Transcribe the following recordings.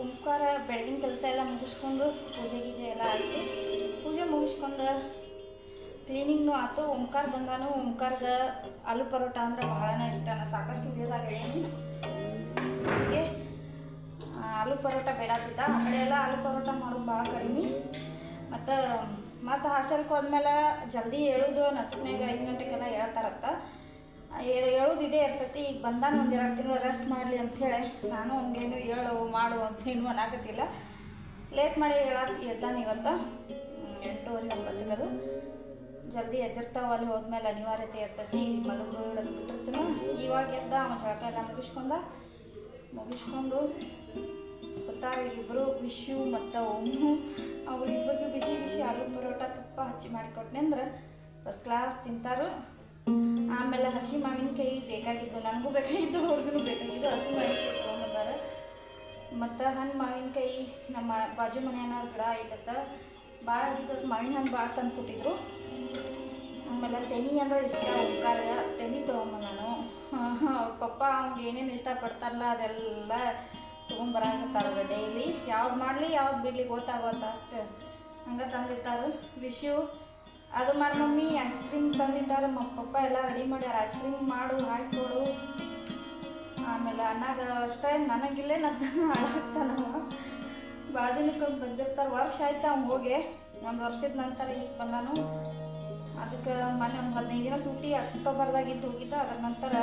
ಓಂಕಾರ, ಬೆಳಗಿನ ಕೆಲಸ ಎಲ್ಲ ಮುಗಿಸ್ಕೊಂಡು ಪೂಜೆ ಗೀಜೆ ಎಲ್ಲ ಆಯಿತು. ಪೂಜೆ ಮುಗಿಸ್ಕೊಂಡು ಕ್ಲೀನಿಂಗ್ನು ಆಯ್ತು ಓಂಕಾರ ಬಂದಾನು. ಓಂಕಾರ್ಗೆ ಆಲೂ ಪರೋಟ ಅಂದ್ರೆ ಬಹಳನೇ ಇಷ್ಟ. ಸಾಕಷ್ಟು ವಿಡಿಯೋದಾಗ ಹೇಳೀನಿ. ಆಲೂ ಪರೋಟ ಬೇಡಾತಿದ್ದ ಆ ಕಡೆ ಎಲ್ಲ ಆಲೂ ಪರೋಟ ಮಾಡೋದು ಭಾಳ ಕಡಿಮೆ. ಮತ್ತು ಮತ್ತು ಹಾಸ್ಟೆಲ್ಗೆ ಹೋದ್ಮೇಲೆ ಜಲ್ದಿ ಹೇಳೋದು ನಸಕ್ನಾಗ ಐದು ಗಂಟೆಗೆಲ್ಲ ಹೇಳ್ತಾರತ್ತ ಹೇಳೋದು ಇದೇ ಇರ್ತೈತಿ. ಈಗ ಬಂದಾನ ಒಂದು ಎರಡು ತಿಂಗಳು ರೆಸ್ಟ್ ಮಾಡಲಿ ಅಂಥೇಳಿ ನಾನು ಹಂಗೇನು ಹೇಳು ಮಾಡು ಅಂತ ಏನು ಅನ್ನಕತ್ತಿಲ್ಲ. ಲೇಟ್ ಮಾಡಿ ಹೇಳಕ್ ಎದ್ದಾನೆ ಇವತ್ತು. ಎಂಟೂವರೆ ಅದು. ಜಲ್ದಿ ಎದ್ದಿರ್ತಾವ ಅಲ್ಲಿ ಹೋದ್ಮೇಲೆ ಅನಿವಾರ್ಯತೆ ಇರ್ತೈತಿ. ಮಲಗು, ಇಡೋದು ಬಿಟ್ಟಿರ್ತೀನೋ. ಇವಾಗ ಎದ್ದ, ಅವನು ಜಳಕ ಎಲ್ಲ ಮುಗಿಸ್ಕೊಂಡ. ಮುಗಿಸ್ಕೊಂಡು ಬರ್ತಾರೆ ಇಬ್ಬರು ವಿಶು ಮತ್ತು ಒಮ್ಮು. ಅವ್ರಿಬ್ಬರಿಗೂ ಬಿಸಿ ಬಿಸಿ ಆಲೂ ಪರೋಟ ತುಪ್ಪ ಹಚ್ಚಿ ಮಾಡಿಕೊಟ್ನೆ ಅಂದ್ರೆ ಫಸ್ಟ್ ಕ್ಲಾಸ್ ತಿಂತಾರು. ಹಸಿ ಮಾವಿನಕಾಯಿ ಬೇಕಾಗಿತ್ತು, ನನಗೂ ಬೇಕಾಗಿತ್ತು, ಅವ್ರಿಗೂ ಬೇಕಾಗಿತ್ತು. ಹಸಿ ಮಾವಿನಕಾಯಿ ಅಂತಾರೆ ಮತ್ತು ಹಣ್ಣು ಮಾವಿನಕಾಯಿ ನಮ್ಮ ಬಾಜು ಮನೆಯನ್ನ ಗಿಡ ಐತತ್ತ ಭಾಳ ಆಗಿತ್ತು ಮಾವಿನ ಹಣ್ಣು ಭಾಳ ತಂದು ಕೊಟ್ಟಿದ್ರು. ಆಮೇಲೆ ತೆನಿ ಅಂದ್ರೆ ಇಷ್ಟ, ಉಪ್ಕಾರ. ತೆನಿ ತೊಗೊಂಬ ನಾನು. ಪಪ್ಪ ಅವ್ನಿಗೆ ಏನೇನು ಇಷ್ಟಪಡ್ತಾರಲ್ಲ ಅದೆಲ್ಲ ತೊಗೊಂಬರಾಕತ್ತಾರ ಡೈಲಿ. ಯಾವ್ದು ಮಾಡಲಿ, ಯಾವ್ದು ಬಿಡಲಿ ಗೊತ್ತಾಗೋತ್ತ ಅಷ್ಟು. ಹಂಗೆ ತಂದಿರ್ತಾರೆ ವಿಶು ಅದು ಮಾಡಿ ಮಮ್ಮಿ ಐಸ್ ಕ್ರೀಮ್ ತಂದಿಟ್ಟಾರ, ನಮ್ಮ ಪಪ್ಪ ಎಲ್ಲ ರೆಡಿ ಮಾಡ್ಯಾರ. ಐಸ್ ಕ್ರೀಮ್ ಮಾಡು ಹಾಕಿಕೊಡು ಆಮೇಲೆ ಅನ್ನಾಗ ಅಷ್ಟೇ ನನಗಿಲ್ಲೇ ನನ್ನ ಹಾಳಾಗ್ತಾನವ. ಭಾಳ ದಿನಕ್ಕೊಂದು ಬಂದಿರ್ತಾರೆ. ವರ್ಷ ಆಯ್ತು ಅವ್ನು ಹೋಗಿ. ಒಂದು ವರ್ಷದ ನಂತರ ಈಗ ಬಂದಾನು. ಅದಕ್ಕೆ ಮೊನ್ನೆ ಒಂದು ಹದಿನೈದು ದಿನ ಸೂಟಿ ಅಕ್ಟೋಬರ್ದಾಗಿದ್ದು ಹೋಗಿದ್ದ. ಅದ್ರ ನಂತರ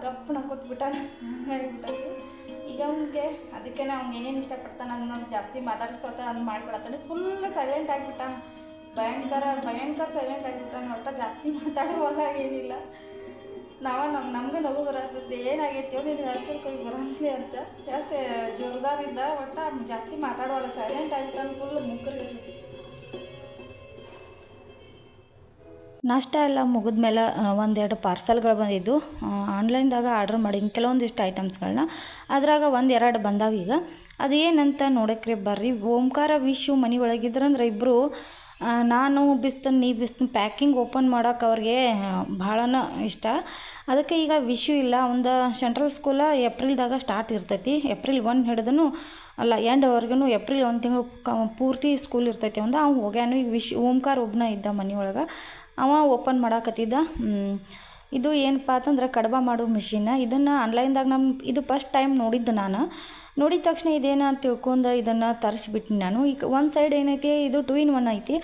ವಿ ನೋಡ್ಕೋತ ಗಪ್ ನಕ್ಕೋತ ಈಗ ಅವ್ನಿಗೆ ಅದಕ್ಕೆ ನಾವು ಏನೇನು ಇಷ್ಟಪಡ್ತಾನೆ ಅದನ್ನ ಜಾಸ್ತಿ ಮಾತಾಡ್ಸ್ಕೊತ ಅದು ಮಾಡ್ಬಿಡತ್ತಾನೆ ಫುಲ್ ಸೈಲೆಂಟ್ ಆಗಿಬಿಟ್ಟಾನ. ಭಯಂಕರ ಭಯಂಕರ ಸೈಲೆಂಟ್ ಆಗಿಬಿಟ್ಟಾನ. ಒಟ್ಟ ಜಾಸ್ತಿ ಮಾತಾಡೋವಾಗ ಏನಿಲ್ಲ. ನಾವ ನಮ್ಗೆ ನಮ್ಗೆ ನಗು ಬರತ್ತೈತಿ ಏನಾಗೈತಿಯೋ ನೀನು ಹಾಸ್ಟೆಲ್ಗೆ ಕೈ ಬರಲಿ ಅಂತ. ಜಾಸ್ತಿ ಜೋರ್ದಾರಿದ್ದ ಒಟ್ಟ ಜಾಸ್ತಿ ಮಾತಾಡುವಲ್ಲ ಸೈಲೆಂಟ್ ಆಗಿಬಿಟ್ಟಾನ ಫುಲ್ ಮುಗ್ಗರಿಗೆ ನಾಷ್ಟ ಎಲ್ಲ ಮುಗಿದ್ಮೇಲೆ ಒಂದೆರಡು ಪಾರ್ಸಲ್ಗಳು ಬಂದಿದ್ದು. ಆನ್ಲೈನ್ದಾಗ ಆರ್ಡ್ರ್ ಮಾಡೀನಿ. ಕೆಲವೊಂದಿಷ್ಟು ಐಟಮ್ಸ್ಗಳನ್ನ ಅದ್ರಾಗ ಒಂದು ಎರಡು ಬಂದಾವ ಈಗ. ಅದೇನಂತ ನೋಡಕ್ರಿ ಬರ್ರಿ. ಓಂಕಾರ ವಿಶು ಮನೆ ಒಳಗಿದ್ರಂದ್ರೆ ಇಬ್ಬರು ನಾನು ಬಿಸ್ತನ್ ನೀ ಬಿಸ್ತನ್ ಪ್ಯಾಕಿಂಗ್ ಓಪನ್ ಮಾಡೋಕೆ ಅವ್ರಿಗೆ ಭಾಳನ ಇಷ್ಟ. ಅದಕ್ಕೆ ಈಗ ವಿಶು ಇಲ್ಲ. ಒಂದು ಸೆಂಟ್ರಲ್ ಸ್ಕೂಲ ಏಪ್ರಿಲ್ದಾಗ ಸ್ಟಾರ್ಟ್ ಇರ್ತೈತಿ. ಏಪ್ರಿಲ್ ಒನ್ ಹಿಡಿದನು ಅಲ್ಲ ಎಂಡ್ವರೆಗೂ ಏಪ್ರಿಲ್ ಒಂದು ತಿಂಗಳು ಪೂರ್ತಿ ಸ್ಕೂಲ್ ಇರ್ತೈತಿ ಒಂದು. ಅವ್ನು ಹೋಗ್ಯಾನು. ಈಗ ವಿಶ್, ಓಂಕಾರ ಒಬ್ಬನ ಇದ್ದ ಮನೆಯೊಳಗೆ. ಅವ ಓಪನ್ ಮಾಡಾಕತ್ತಿದ್ದ. ಇದು ಏನಪ್ಪ ಅಂತಂದ್ರೆ ಕಡಬ ಮಾಡೋ ಮಿಷಿನ್ ಇದನ್ನು ಆನ್ಲೈನ್ದಾಗ ನಮ್ಮ ಇದು ಫಸ್ಟ್ ಟೈಮ್ ನೋಡಿದ್ದು ನಾನು. ನೋಡಿದ ತಕ್ಷಣ ಇದೇನ ಅಂತ ತಿಳ್ಕೊಂಡು ಇದನ್ನು ತರಿಸ್ಬಿಟ್ಟು ನಾನು. ಈಗ ಒಂದು ಸೈಡ್ ಏನೈತಿ ಇದು ಟೂ ಇನ್ ಒನ್ ಐತಿ.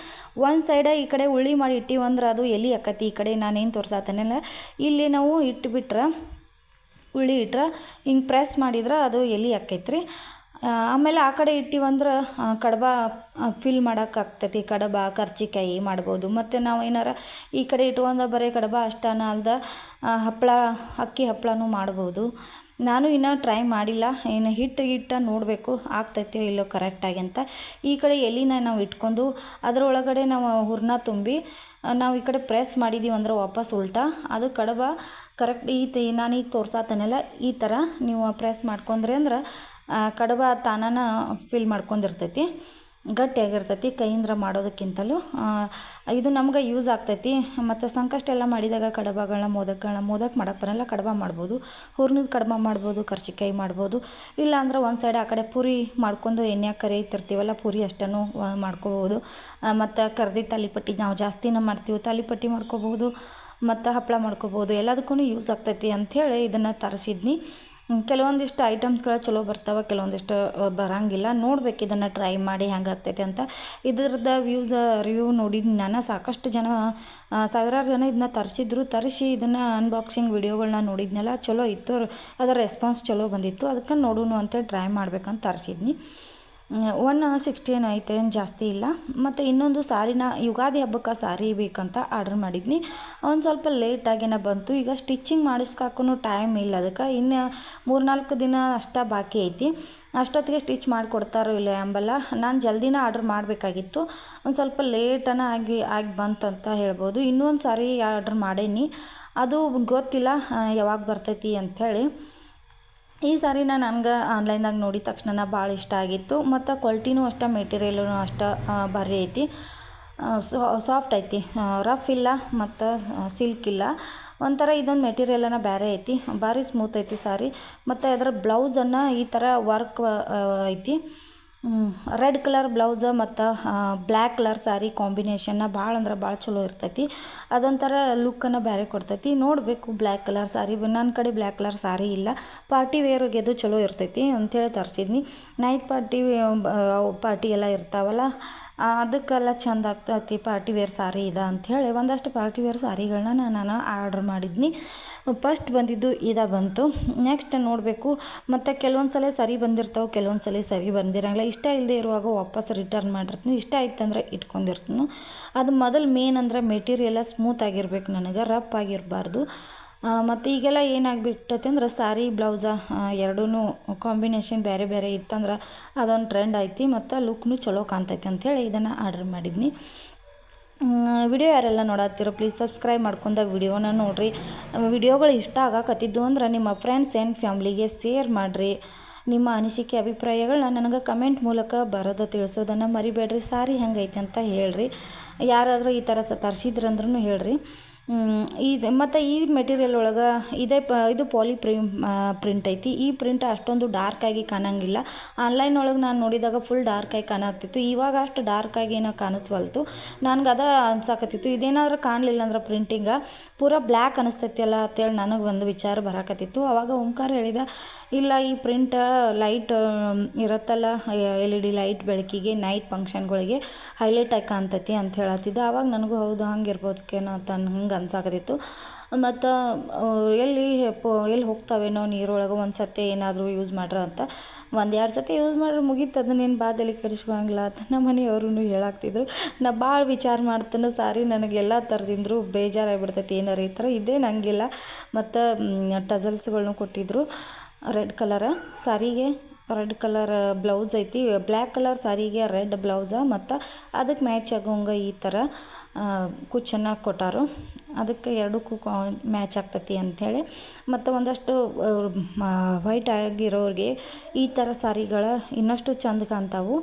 ಒಂದು ಸೈಡ ಈ ಕಡೆ ಉಳ್ಳಿ ಮಾಡಿ ಇಟ್ಟಿವಿ ಅದು ಎಲ್ಲಿ ಆಕತಿ. ಈ ಕಡೆ ನಾನೇನು ತೋರ್ಸಾತನಲ್ಲ ಇಲ್ಲಿ ನಾವು ಇಟ್ಟುಬಿಟ್ರೆ ಉಳ್ಳಿ ಇಟ್ರೆ ಹಿಂಗೆ ಪ್ರೆಸ್ ಮಾಡಿದ್ರೆ ಅದು ಎಲಿ ಆ, ಆಮೇಲೆ ಆ ಕಡೆ ಇಟ್ಟಿವಂದ್ರೆ ಕಡಬ ಫಿಲ್ ಮಾಡೋಕೆ ಆಗ್ತೈತಿ. ಕಡಬ ಕರ್ಜಿಕಾಯಿ ಮಾಡ್ಬೋದು. ಮತ್ತು ನಾವು ಏನಾರ ಈ ಕಡೆ ಇಟ್ಕೊಂಡ ಬರೀ ಕಡಬ ಅಷ್ಟನ ಅಲ್ದ ಹಪ್ಪಳ ಅಕ್ಕಿ ಹಪ್ಪಳನೂ ಮಾಡ್ಬೋದು. ನಾನು ಇನ್ನೂ ಟ್ರೈ ಮಾಡಿಲ್ಲ. ಏನು ಹಿಟ್ಟು ಹಿಟ್ಟು ನೋಡಬೇಕು ಆಗ್ತೈತೋ ಇಲ್ಲೋ ಕರೆಕ್ಟಾಗಿ ಅಂತ. ಈ ಕಡೆ ಎಲಿನ ನಾವು ಇಟ್ಕೊಂಡು, ಅದರೊಳಗಡೆ ನಾವು ಹುರ್ನ ತುಂಬಿ ನಾವು ಈ ಕಡೆ ಪ್ರೆಸ್ ಮಾಡಿದ್ದೀವಿ ಅಂದ್ರೆ ವಾಪಸ್ ಉಲ್ಟಾ. ಅದು ಕಡಬ ಕರೆಕ್ಟ್ ಈ ನಾನು ಈಗ ತೋರ್ಸಾತನಲ್ಲ, ಈ ಥರ ನೀವು ಪ್ರೆಸ್ ಮಾಡ್ಕೊಂಡ್ರಿ ಅಂದ್ರೆ ಕಡಬ ತಾನನ ಫಿಲ್ ಮಾಡ್ಕೊಂಡಿರ್ತೈತಿ. ಗಟ್ಟಿಯಾಗಿರ್ತೈತಿ ಕೈಯಿಂದ ಮಾಡೋದಕ್ಕಿಂತಲೂ. ಇದು ನಮ್ಗೆ ಯೂಸ್ ಆಗ್ತೈತಿ. ಮತ್ತು ಸಂಕಷ್ಟ ಎಲ್ಲ ಮಾಡಿದಾಗ ಕಡಬಗಳನ್ನ ಮೋದಕಗಳನ್ನ ಮೋದಕ್ ಮಾಡಕ್ಕೆ ಬರಲ್ಲ, ಕಡಬ ಮಾಡ್ಬೋದು. ಹೂರ್ಣದ ಕಡಬ ಮಾಡ್ಬೋದು, ಕರ್ಚಿಕಾಯಿ ಮಾಡ್ಬೋದು. ಇಲ್ಲ ಅಂದ್ರೆ ಒಂದು ಸೈಡ್ ಆ ಕಡೆ ಪೂರಿ ಮಾಡ್ಕೊಂಡು ಎಣ್ಣೆಯಾಗ ಕರಿತಿರ್ತೀವಲ್ಲ ಪೂರಿ ಅಷ್ಟನ್ನು ಮಾಡ್ಕೋಬೋದು ಮತ್ತು ಕರ್ದಿ ತಾಲಿಪಟ್ಟಿ ನಾವು ಜಾಸ್ತಿನ ಮಾಡ್ತೀವಿ ತಾಲಿಪಟ್ಟಿ ಮಾಡ್ಕೋಬೋದು ಮತ್ತು ಹಪ್ಪಳ ಮಾಡ್ಕೋಬೋದು ಎಲ್ಲದಕ್ಕೂ ಯೂಸ್ ಆಗ್ತೈತಿ ಅಂಥೇಳಿ ಇದನ್ನು ತರಿಸಿದ್ನಿ. ಕೆಲವೊಂದಿಷ್ಟು ಐಟಮ್ಸ್ಗಳು ಚಲೋ ಬರ್ತಾವೆ, ಕೆಲವೊಂದಿಷ್ಟು ಬರಂಗಿಲ್ಲ. ನೋಡ್ಬೇಕು ಇದನ್ನು ಟ್ರೈ ಮಾಡಿ ಹೆಂಗೆ ಆಗ್ತೈತೆ ಅಂತ. ಇದ್ರದ್ದು ವ್ಯೂಸ್ ರಿವ್ಯೂ ನೋಡಿ ನಾನು ಸಾಕಷ್ಟು ಜನ ಸಾವಿರಾರು ಜನ ಇದನ್ನ ತರಿಸಿದ್ರು. ತರಿಸಿ ಇದನ್ನು ಅನ್ಬಾಕ್ಸಿಂಗ್ ವೀಡಿಯೋಗಳನ್ನ ನೋಡಿದ್ನಲ್ಲ, ಚಲೋ ಇತ್ತು. ಅದರ ರೆಸ್ಪಾನ್ಸ್ ಚಲೋ ಬಂದಿತ್ತು. ಅದಕ್ಕೆ ನೋಡೋಣ ಅಂತೇಳಿ ಟ್ರೈ ಮಾಡ್ಬೇಕಂತ ತರಿಸಿದ್ನಿ. ಒನ್ ಸಿಕ್ಸ್ಟಿ ಏನು ಐತೆ ಏನು ಜಾಸ್ತಿ ಇಲ್ಲ. ಮತ್ತು ಇನ್ನೊಂದು ಸಾರಿನ ಯುಗಾದಿ ಹಬ್ಬಕ್ಕೆ ಸಾರಿ ಬೇಕಂತ ಆರ್ಡ್ರ್ ಮಾಡಿದ್ನಿ. ಒಂದು ಸ್ವಲ್ಪ ಲೇಟಾಗೇನ ಬಂತು. ಈಗ ಸ್ಟಿಚಿಂಗ್ ಮಾಡಿಸ್ಕಾಕೂ ಟೈಮ್ ಇಲ್ಲ ಅದಕ್ಕೆ. ಇನ್ನು ಮೂರ್ನಾಲ್ಕು ದಿನ ಅಷ್ಟ ಬಾಕಿ ಐತಿ. ಅಷ್ಟೊತ್ತಿಗೆ ಸ್ಟಿಚ್ ಮಾಡಿಕೊಡ್ತಾರೋ ಇಲ್ಲ ಎಂಬಲ್ಲ ನಾನು ಜಲ್ದಿನ ಆರ್ಡ್ರ್ ಮಾಡಬೇಕಾಗಿತ್ತು. ಒಂದು ಸ್ವಲ್ಪ ಲೇಟನ ಆಗಿ ಆಗಿ ಬಂತಂತ ಹೇಳ್ಬೋದು. ಇನ್ನೊಂದು ಸಾರಿ ಆರ್ಡ್ರ್ ಮಾಡೇನಿ. ಅದು ಗೊತ್ತಿಲ್ಲ ಯಾವಾಗ ಬರ್ತೈತಿ ಅಂಥೇಳಿ ಈ ಸಾರಿ ನಾನು ನನಗೆ ಆನ್ಲೈನ್ದಾಗ ನೋಡಿದ ತಕ್ಷಣ ಭಾಳ ಇಷ್ಟ ಆಗಿತ್ತು. ಮತ್ತು ಕ್ವಾಲಿಟಿನೂ ಅಷ್ಟೇ ಮೆಟೀರಿಯಲೂ ಅಷ್ಟೇ ಭಾರಿ ಐತಿ. ಸಾಫ್ಟ್ ಐತಿ. ರಫ್ ಇಲ್ಲ ಮತ್ತು ಸಿಲ್ಕ್ ಇಲ್ಲ. ಒಂಥರ ಇದೊಂದು ಮೆಟೀರಿಯಲನ ಬೇರೆ ಐತಿ. ಭಾರಿ ಸ್ಮೂತ್ ಐತಿ ಸಾರಿ. ಮತ್ತು ಅದರ ಬ್ಲೌಸನ್ನು ಈ ಥರ ವರ್ಕ್ ಐತಿ. ರೆಡ್ ಕಲರ್ ಬ್ಲೌಸ್ ಮತ್ತು ಬ್ಲ್ಯಾಕ್ ಕಲರ್ ಸ್ಯಾರಿ ಕಾಂಬಿನೇಷನ್ನ ಭಾಳ ಅಂದ್ರೆ ಭಾಳ ಚಲೋ ಇರ್ತೈತಿ. ಅದೊಂಥರ ಲುಕ್ಕನ್ನು ಬೇರೆ ಕೊಡ್ತೈತಿ. ನೋಡಬೇಕು ಬ್ಲ್ಯಾಕ್ ಕಲರ್ ಸ್ಯಾರಿ ನನ್ನ ಕಡೆ ಬ್ಲ್ಯಾಕ್ ಕಲರ್ ಸ್ಯಾರಿ ಇಲ್ಲ. ಪಾರ್ಟಿ ವೇರ್ಗೆ ಅದು ಚಲೋ ಇರ್ತೈತಿ ಅಂಥೇಳಿ ತರಿಸಿದ್ನಿ. ನೈಟ್ ಪಾರ್ಟಿ ಪಾರ್ಟಿ ಎಲ್ಲ ಇರ್ತಾವಲ್ಲ ಅದಕ್ಕೆಲ್ಲ ಚಂದ ಆಗ್ತೈತಿ ಪಾರ್ಟಿ ವೇರ್ ಸಾರಿ ಇದೆ ಅಂಥೇಳಿ ಒಂದಷ್ಟು ಪಾರ್ಟಿ ವೇರ್ ಸಾರಿಗಳನ್ನ ನಾನು ಆರ್ಡ್ರ್ ಮಾಡಿದ್ನಿ. ಫಸ್ಟ್ ಬಂದಿದ್ದು ಇದ ಬಂತು. ನೆಕ್ಸ್ಟ್ ನೋಡಬೇಕು. ಮತ್ತು ಕೆಲವೊಂದು ಸಲ ಸರಿ ಬಂದಿರ್ತಾವೆ ಕೆಲವೊಂದು ಸಲ ಸರಿ ಬಂದಿರಂಗಿಲ್ಲ. ಇಷ್ಟ ಇಲ್ಲದೆ ಇರುವಾಗ ವಾಪಸ್ ರಿಟರ್ನ್ ಮಾಡಿರ್ತೀನಿ. ಇಷ್ಟ ಆಯ್ತಂದ್ರೆ ಇಟ್ಕೊಂಡಿರ್ತೀನಿ. ಅದು ಮೊದಲು ಮೇನ್ ಅಂದ್ರೆ ಮೆಟೀರಿಯಲ್ಲ ಸ್ಮೂತ್ ಆಗಿರ್ಬೇಕು ನನಗೆ ರಫ್ ಆಗಿರಬಾರ್ದು. ಮತ್ತು ಈಗೆಲ್ಲ ಏನಾಗ್ಬಿಟ್ಟೈತೆ ಅಂದ್ರೆ ಸಾರಿ, ಬ್ಲೌಸ ಎರಡೂ ಕಾಂಬಿನೇಷನ್ ಬೇರೆ ಬೇರೆ ಇತ್ತಂದ್ರೆ ಅದೊಂದು ಟ್ರೆಂಡ್ ಐತಿ ಮತ್ತು ಲುಕ್ನು ಚಲೋ ಕಾಣ್ತೈತಿ ಅಂಥೇಳಿ ಇದನ್ನು ಆರ್ಡ್ರ್ ಮಾಡಿದ್ನಿ. ವಿಡಿಯೋ ಯಾರೆಲ್ಲ ನೋಡತ್ತೀರೋ ಪ್ಲೀಸ್ ಸಬ್ಸ್ಕ್ರೈಬ್ ಮಾಡ್ಕೊಂಡ ವಿಡಿಯೋನ ನೋಡಿರಿ. ವಿಡಿಯೋಗಳು ಇಷ್ಟ ಆಗಕತ್ತಿದ್ದು ಅಂದ್ರೆ ನಿಮ್ಮ ಫ್ರೆಂಡ್ಸ್ ಆ್ಯಂಡ್ ಫ್ಯಾಮ್ಲಿಗೆ ಶೇರ್ ಮಾಡಿರಿ. ನಿಮ್ಮ ಅನಿಸಿಕೆ ಅಭಿಪ್ರಾಯಗಳನ್ನ ನನಗೆ ಕಮೆಂಟ್ ಮೂಲಕ ಬರೋದು ತಿಳಿಸೋದನ್ನು ಮರಿಬೇಡ್ರಿ. ಸಾರಿ ಹೆಂಗೈತೆ ಅಂತ ಹೇಳ್ರಿ. ಯಾರಾದರೂ ಈ ಥರ ಸ ತರಿಸಿದ್ರಂದ್ರೂ ಹೇಳ್ರಿ. ಇದು ಮತ್ತು ಈ ಮೆಟೀರಿಯಲ್ ಒಳಗೆ ಇದೇ ಪ, ಇದು ಪಾಲಿ ಪ್ರಿಂ ಪ್ರಿಂಟ್ ಐತಿ. ಈ ಪ್ರಿಂಟ್ ಅಷ್ಟೊಂದು ಡಾರ್ಕ್ ಆಗಿ ಕಾಣಂಗಿಲ್ಲ. ಆನ್ಲೈನ್ ಒಳಗೆ ನಾನು ನೋಡಿದಾಗ ಫುಲ್ ಡಾರ್ಕ್ ಆಗಿ ಕಾಣಾಗ್ತಿತ್ತು ಇವಾಗ ಅಷ್ಟು ಡಾರ್ಕ್ ಆಗಿ ಏನೋ ಕಾಣಿಸ್ವಲ್ತು. ನನಗೆ ಅದ ಅನ್ಸಾಕತ್ತಿತ್ತು. ಇದೇನಾದ್ರೂ ಕಾಣಲಿಲ್ಲ ಅಂದ್ರೆ ಪ್ರಿಂಟಿಂಗ ಪೂರ ಬ್ಲ್ಯಾಕ್ ಅನಿಸ್ತೈತಿ ಅಲ್ಲ ಅಂತೇಳಿ ನನಗೆ ಒಂದು ವಿಚಾರ ಬರಾಕತ್ತಿತ್ತು. ಆವಾಗ ಓಂಕಾರ ಹೇಳಿದ, ಇಲ್ಲ, ಈ ಪ್ರಿಂಟ್ ಲೈಟ್ ಇರುತ್ತಲ್ಲ ಎಲ್ ಇ ಡಿ ಲೈಟ್ ಬೆಳಕಿಗೆ ನೈಟ್ ಫಂಕ್ಷನ್ಗಳಿಗೆ ಹೈಲೈಟ್ ಆಗಿ ಕಾಣ್ತೈತಿ ಅಂತ ಹೇಳತ್ತಿದ್ದ. ಆವಾಗ ನನಗೂ, ಹೌದು ಹಂಗೆ ಇರ್ಬೋದಕ್ಕೇನೋ ಅಂತ ಹಂಗೆ ಅನ್ಸಾಕತ್ತಿತ್ತು. ಮತ್ತು ಎಲ್ಲಿ ಪೋ ಎಲ್ಲಿ ಹೋಗ್ತಾವೇನೋ ನೀರೊಳಗೆ ಒಂದು ಸರ್ತಿ ಏನಾದರೂ ಯೂಸ್ ಮಾಡ್ರ ಅಂತ. ಒಂದು ಎರಡು ಸರ್ತಿ ಯೂಸ್ ಮಾಡ್ರೆ ಮುಗೀತು ಅದನ್ನೇನು ಬಾದಲ್ಲಿ ಕೆಡಿಸ್ಕೊಂಗಿಲ್ಲ ಅಂತ ನಮ್ಮ ಮನೆಯವರು ಹೇಳಾಕ್ತಿದ್ರು. ನಾ ಭಾಳ ವಿಚಾರ ಮಾಡ್ತೇನೆ, ಸಾರಿ ನನಗೆಲ್ಲ ಥರದಿಂದ್ರು ಬೇಜಾರಾಗಿಬಿಡ್ತೈತಿ, ಏನಾರು ಈ ಥರ ಇದೇ ನಂಗಿಲ್ಲ ಮತ್ತು ಟಸಲ್ಸ್ಗಳ್ನು ಕೊಟ್ಟಿದ್ರು, ರೆಡ್ ಕಲರ ಸಾರಿಗೆ, ರೆಡ್ ಕಲರ್ ಬ್ಲೌಸ್ ಐತಿ ಬ್ಲ್ಯಾಕ್ ಕಲರ್ ಸಾರಿಗೆ, ರೆಡ್ ಬ್ಲೌಸ, ಮತ್ತು ಅದಕ್ಕೆ ಮ್ಯಾಚ್ ಆಗೋಂಗೆ ಈ ಥರ. ಕುಚ್ಚನ್ನು ಕೊಟ್ಟಾರು. ಅದಕ್ಕೆ ಎರಡಕ್ಕೂ ಕಾ, ಮ್ಯಾಚ್ ಆಗ್ತತಿ ಅಂಥೇಳಿ ಮತ್ತು ಒಂದಷ್ಟು ವೈಟ್ ಆಗಿರೋರಿಗೆ ಈ ಥರ ಸಾರಿಗಳ ಇನ್ನಷ್ಟು ಚಂದ ಕಾಣ್ತಾವು.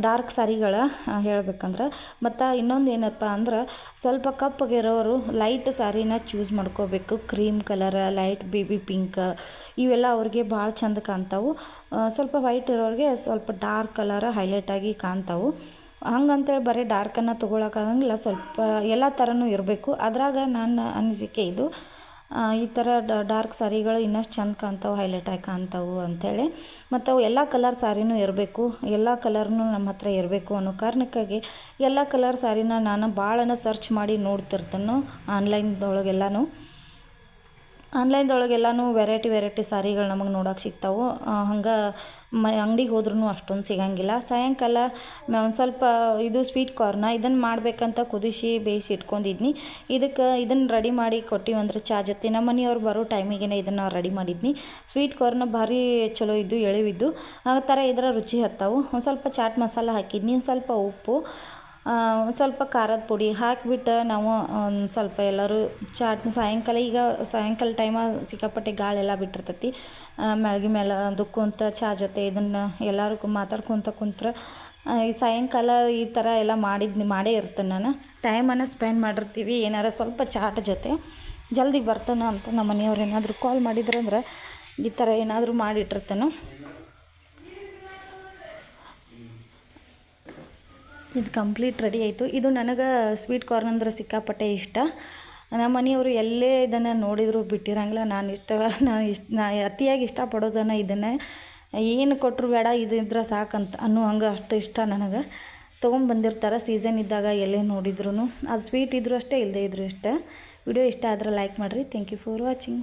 ಡಾರ್ಕ್ ಸಾರಿಗಳ ಹೇಳ್ಬೇಕಂದ್ರೆ. ಮತ್ತು ಇನ್ನೊಂದು ಏನಪ್ಪ ಅಂದ್ರೆ, ಸ್ವಲ್ಪ ಕಪ್ಪಗಿರೋರು ಲೈಟ್ ಸಾರಿನ ಚೂಸ್ ಮಾಡ್ಕೋಬೇಕು. Cream colour light baby pink ಇವೆಲ್ಲ ಅವ್ರಿಗೆ ಭಾಳ ಚಂದ ಕಾಣ್ತಾವು. ಸ್ವಲ್ಪ ವೈಟ್ ಇರೋರಿಗೆ ಸ್ವಲ್ಪ ಡಾರ್ಕ್ ಕಲರ್ ಹೈಲೈಟಾಗಿ ಕಾಣ್ತಾವು. ಹಂಗಂತೇಳಿ ಬರೀ ಡಾರ್ಕನ್ನು ತೊಗೊಳಕ್ಕಾಗಂಗಿಲ್ಲ ಸ್ವಲ್ಪ ಎಲ್ಲ ಥರನೂ ಇರಬೇಕು. ಅದ್ರಾಗ ನನ್ನ ಅನಿಸಿಕೆ ಇದು. ಈ ಥರ ಡಾರ್ಕ್ ಸಾರಿಗಳು ಇನ್ನಷ್ಟು ಚಂದ ಕಾಣ್ತಾವೆ ಹೈಲೈಟ್ ಆಗಿ ಕಾಣ್ತಾವು ಅಂಥೇಳಿ ಮತ್ತು ಅವು ಎಲ್ಲ ಕಲರ್ ಸಾರಿನೂ ಇರಬೇಕು. ಎಲ್ಲ ಕಲರ್ನೂ ನಮ್ಮ ಹತ್ರ ಇರಬೇಕು ಅನ್ನೋ ಕಾರಣಕ್ಕಾಗಿ ಎಲ್ಲ ಕಲರ್ ಸಾರಿನ ನಾನು ಭಾಳನ ಸರ್ಚ್ ಮಾಡಿ ನೋಡ್ತಿರ್ತೇನೆ ಆನ್ಲೈನ್ದೊಳಗೆಲ್ಲನೂ ಆನ್ಲೈನ್ದೊಳಗೆಲ್ಲನೂ ವೆರೈಟಿ ವೆರೈಟಿ ಸಾರಿಗಳು ನಮಗೆ ನೋಡೋಕೆ ಸಿಗ್ತಾವೆ. ಹಂಗೆ ಮ, ಅಂಗ್ಡಿಗೆ ಹೋದ್ರೂ ಅಷ್ಟೊಂದು ಸಿಗಂಗಿಲ್ಲ. ಸಾಯಂಕಾಲ ಒಂದು ಸ್ವಲ್ಪ ಇದು ಸ್ವೀಟ್ ಕಾರ್ನ ಇದನ್ನು ಮಾಡಬೇಕಂತ ಕುದಿಸಿ ಬೇಯಿಸಿ ಇಟ್ಕೊಂಡಿದ್ನಿ. ಇದಕ್ಕೆ ಇದನ್ನು ರೆಡಿ ಮಾಡಿ ಕೊಟ್ಟಿವಂದ್ರೆ ಚಾ ಜೊತೆ. ನಮ್ಮ ಮನೆಯವ್ರು ಬರೋ ಟೈಮಿಗೆ ಇದನ್ನು ರೆಡಿ ಮಾಡಿದ್ನಿ. ಸ್ವೀಟ್ ಕಾರ್ನ ಭಾರಿ ಚಲೋ ಇದ್ದು ಎಳೆವಿದ್ದು. ಆ ಥರ ಇದರ ರುಚಿ ಹತ್ತಾವು. ಒಂದು ಸ್ವಲ್ಪ ಚಾಟ್ ಮಸಾಲ ಹಾಕಿದ್ನಿ, ಒಂದು ಸ್ವಲ್ಪ ಉಪ್ಪು. ಒಂದು ಸ್ವಲ್ಪ ಖಾರದ ಪುಡಿ ಹಾಕಿಬಿಟ್ಟು ನಾವು ಒಂದು ಸ್ವಲ್ಪ ಎಲ್ಲರೂ ಚಾಟ್ ಸಾಯಂಕಾಲ, ಈಗ ಸಾಯಂಕಾಲ ಟೈಮ ಸಿಕ್ಕಾಪಟ್ಟೆ ಗಾಳೆಲ್ಲ ಬಿಟ್ಟಿರ್ತೈತಿ. ಮ್ಯಾಳ್ಗೆ ಮೇಲೆ ದುಕ್ಕಂತ ಚಾ ಜೊತೆ ಇದನ್ನು ಎಲ್ಲರಿಗೂ ಮಾತಾಡ್ಕೊತ ಕುಂತ್ರೆ ಈ ಸಾಯಂಕಾಲ ಈ ಥರ ಎಲ್ಲ ಮಾಡಿದ್ದು ಮಾಡೇ ಇರ್ತೇನೆ ನಾನು. ಟೈಮನ್ನು ಸ್ಪೆಂಡ್ ಮಾಡಿರ್ತೀವಿ. ಏನಾರ ಸ್ವಲ್ಪ ಚಾಟ್ ಜೊತೆ ಜಲ್ದಿ ಬರ್ತಾನೆ ಅಂತ ನಮ್ಮ ಮನೆಯವ್ರು ಏನಾದರೂ ಕಾಲ್ ಮಾಡಿದ್ರಂದ್ರೆ ಈ ಥರ ಏನಾದರೂ ಮಾಡಿಟ್ಟಿರ್ತೇನೆ. ಇದು ಕಂಪ್ಲೀಟ್ ರೆಡಿ ಆಯಿತು. ಇದು ನನಗೆ ಸ್ವೀಟ್ ಕಾರ್ನ್ ಅಂದ್ರೆ ಸಿಕ್ಕಾಪಟ್ಟೆ ಇಷ್ಟ. ನಮ್ಮ ಮನೆಯವರು ಎಲ್ಲೇ ಇದನ್ನು ನೋಡಿದರೂ ಬಿಟ್ಟಿರಂಗಿಲ್ಲ. ನಾನು ಇಷ್ಟ ನಾನು ಇಷ್ಟ, ನಾ ಅತಿಯಾಗಿ ಇಷ್ಟಪಡೋದನ್ನು ಇದನ್ನು. ಏನು ಕೊಟ್ಟರು ಬೇಡ, ಇದು ಇದ್ರೆ ಸಾಕಂತ ಅನ್ನೋ ಹಂಗೆ ಅಷ್ಟು ಇಷ್ಟ ನನಗೆ. ತೊಗೊಂಬಂದಿರ್ತಾರೆ ಸೀಸನ್ ಇದ್ದಾಗ ಎಲ್ಲೇ ನೋಡಿದ್ರು ಅದು ಸ್ವೀಟ್ ಇದ್ರೂ ಅಷ್ಟೇ ಇಲ್ಲದೇ ಇದ್ರೂ ಅಷ್ಟೇ. ವಿಡಿಯೋ ಇಷ್ಟ ಆದರೆ ಲೈಕ್ ಮಾಡಿರಿ. Thank you for watching